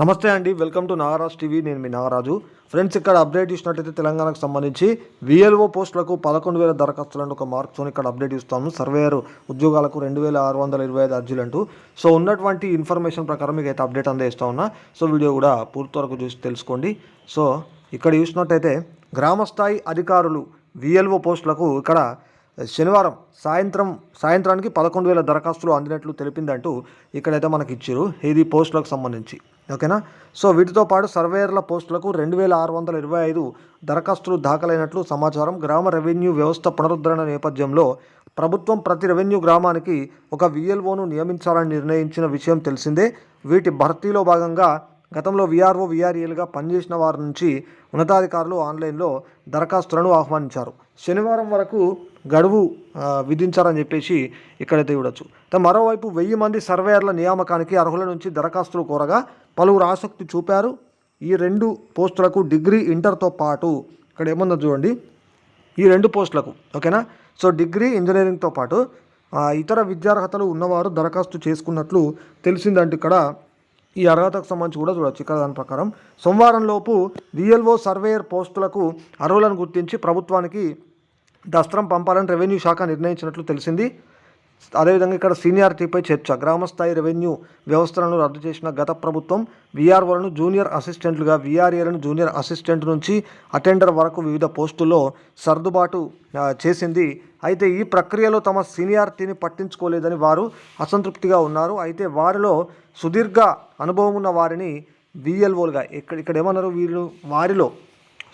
నమస్తే అండి welcome to Nagaraj TV నేను మీ నాగరాజు. ఫ్రెండ్స్ ఇక్కడ అప్డేట్ ఇచ్చినట్టయితే తెలంగాణకు సంబంధించి విఎల్ఓ పోస్టులకు పదకొండు వేల దరఖాస్తులను ఒక మార్క్స్తో ఇక్కడ అప్డేట్ ఇస్తాము. సర్వేయర్ ఉద్యోగాలకు రెండు వేల ఆరు వందల ఇరవై ఐదు అర్జీలు అంటూ సో ఉన్నటువంటి ఇన్ఫర్మేషన్ ప్రకారం మీకు అయితే అప్డేట్ అందజేస్తా ఉన్నా. సో వీడియో కూడా పూర్తి వరకు చూసి తెలుసుకోండి. సో ఇక్కడ చూసినట్టయితే గ్రామస్థాయి అధికారులు విఎల్ఓ పోస్టులకు ఇక్కడ శనివారం సాయంత్రం సాయంత్రానికి పదకొండు వేల దరఖాస్తులు అందినట్లు తెలిపిందంటూ ఇక్కడైతే మనకి ఇచ్చారు ఇది పోస్టులకు సంబంధించి. ఓకేనా? సో వీటితో పాటు సర్వేయర్ల పోస్టులకు రెండు వేల ఆరు వందల ఇరవై ఐదు దరఖాస్తులు దాఖలైనట్లు సమాచారం గ్రామ రెవెన్యూ వ్యవస్థ పునరుద్ధరణ నేపథ్యంలో ప్రభుత్వం ప్రతి రెవెన్యూ గ్రామానికి ఒక విఎల్ఓను నియమించాలని నిర్ణయించిన విషయం తెలిసిందే. వీటి భర్తీలో భాగంగా గతంలో విఆర్ఓ విఆర్ఏలుగా పనిచేసిన వారి నుంచి ఉన్నతాధికారులు ఆన్లైన్లో దరఖాస్తులను ఆహ్వానించారు. శనివారం వరకు గడువు విధించారని చెప్పేసి ఇక్కడైతే చూడొచ్చు. మరోవైపు వెయ్యి మంది సర్వేయర్ల నియామకానికి అర్హుల నుంచి దరఖాస్తులు కోరగా పలువురు ఆసక్తి చూపారు. ఈ రెండు పోస్టులకు డిగ్రీ ఇంటర్తో పాటు ఇక్కడ ఏముందో చూడండి. ఈ రెండు పోస్టులకు ఓకేనా? సో డిగ్రీ ఇంజనీరింగ్తో పాటు ఇతర విద్యార్హతలు ఉన్నవారు దరఖాస్తు చేసుకున్నట్లు తెలిసిందంటే ఇక్కడ ఈ అర్హతకు సంబంధించి కూడా చూడొచ్చు ఇక్కడ దాని ప్రకారం. సోమవారం లోపు విఎల్ఓ సర్వేయర్ పోస్టులకు అర్హులను గుర్తించి ప్రభుత్వానికి దస్త్రం పంపాలని రెవెన్యూ శాఖ నిర్ణయించినట్లు తెలిసింది. అదేవిధంగా ఇక్కడ సీనియారిటీపై చర్చ. గ్రామస్థాయి రెవెన్యూ వ్యవస్థలను రద్దు చేసిన గత ప్రభుత్వం వీఆర్ఓలను జూనియర్ అసిస్టెంట్లుగా వీఆర్ఏలను జూనియర్ అసిస్టెంట్ నుంచి అటెండర్ వరకు వివిధ పోస్టుల్లో సర్దుబాటు చేసింది. అయితే ఈ ప్రక్రియలో తమ సీనియారిటీని పట్టించుకోలేదని వారు అసంతృప్తిగా ఉన్నారు. అయితే వారిలో సుదీర్ఘ అనుభవం ఉన్న వారిని విఎల్ఓలుగా ఇక్కడ ఇక్కడ ఏమన్నారు వీళ్ళు? వారిలో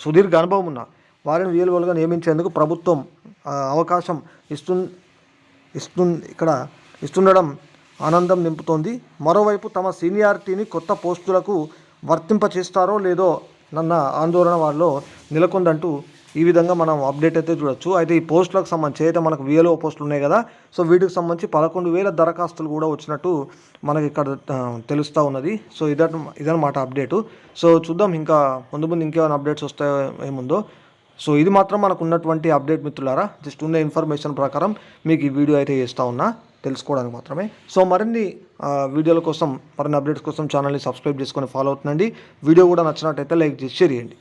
సుదీర్ఘ అనుభవం ఉన్న వారిని విఎల్ఓలుగా నియమించేందుకు ప్రభుత్వం అవకాశం ఇస్తు ఇస్తు ఇక్కడ ఇస్తుండడం ఆనందం నింపుతోంది. మరోవైపు తమ సీనియారిటీని కొత్త పోస్టులకు వర్తింప చేస్తారో లేదో నన్న ఆందోళన వాళ్ళలో నెలకొందంటూ ఈ విధంగా మనం అప్డేట్ అయితే చూడొచ్చు. అయితే ఈ పోస్టులకు సంబంధించి అయితే మనకు విఎల్ఓ పోస్టులు ఉన్నాయి కదా సో వీటికి సంబంధించి పదకొండు వేల దరఖాస్తులు కూడా వచ్చినట్టు మనకి ఇక్కడ తెలుస్తూ ఉన్నది. సో ఇద ఇదన్నమాట అప్డేటు. సో చూద్దాం ఇంకా ముందు ముందు ఇంకేమైనా అప్డేట్స్ వస్తాయో ఏముందో. సో ఇది మాత్రం మనకు ఉన్నటువంటి అప్డేట్ మిత్రులారా. జస్ట్ ఉన్న ఇన్ఫర్మేషన్ ప్రకారం మీకు ఈ వీడియో అయితే చేస్తూ ఉన్నా. తెలుసుకోవడానికి మాత్రమే. సో మరిన్ని వీడియోల కోసం మరిన్ని అప్డేట్స్ కోసం ఛానల్ని సబ్స్క్రైబ్ చేసుకొని ఫాలో అవుతుందండి వీడియో కూడా నచ్చినట్టయితే లైక్ చేసి షేర్ చేయండి.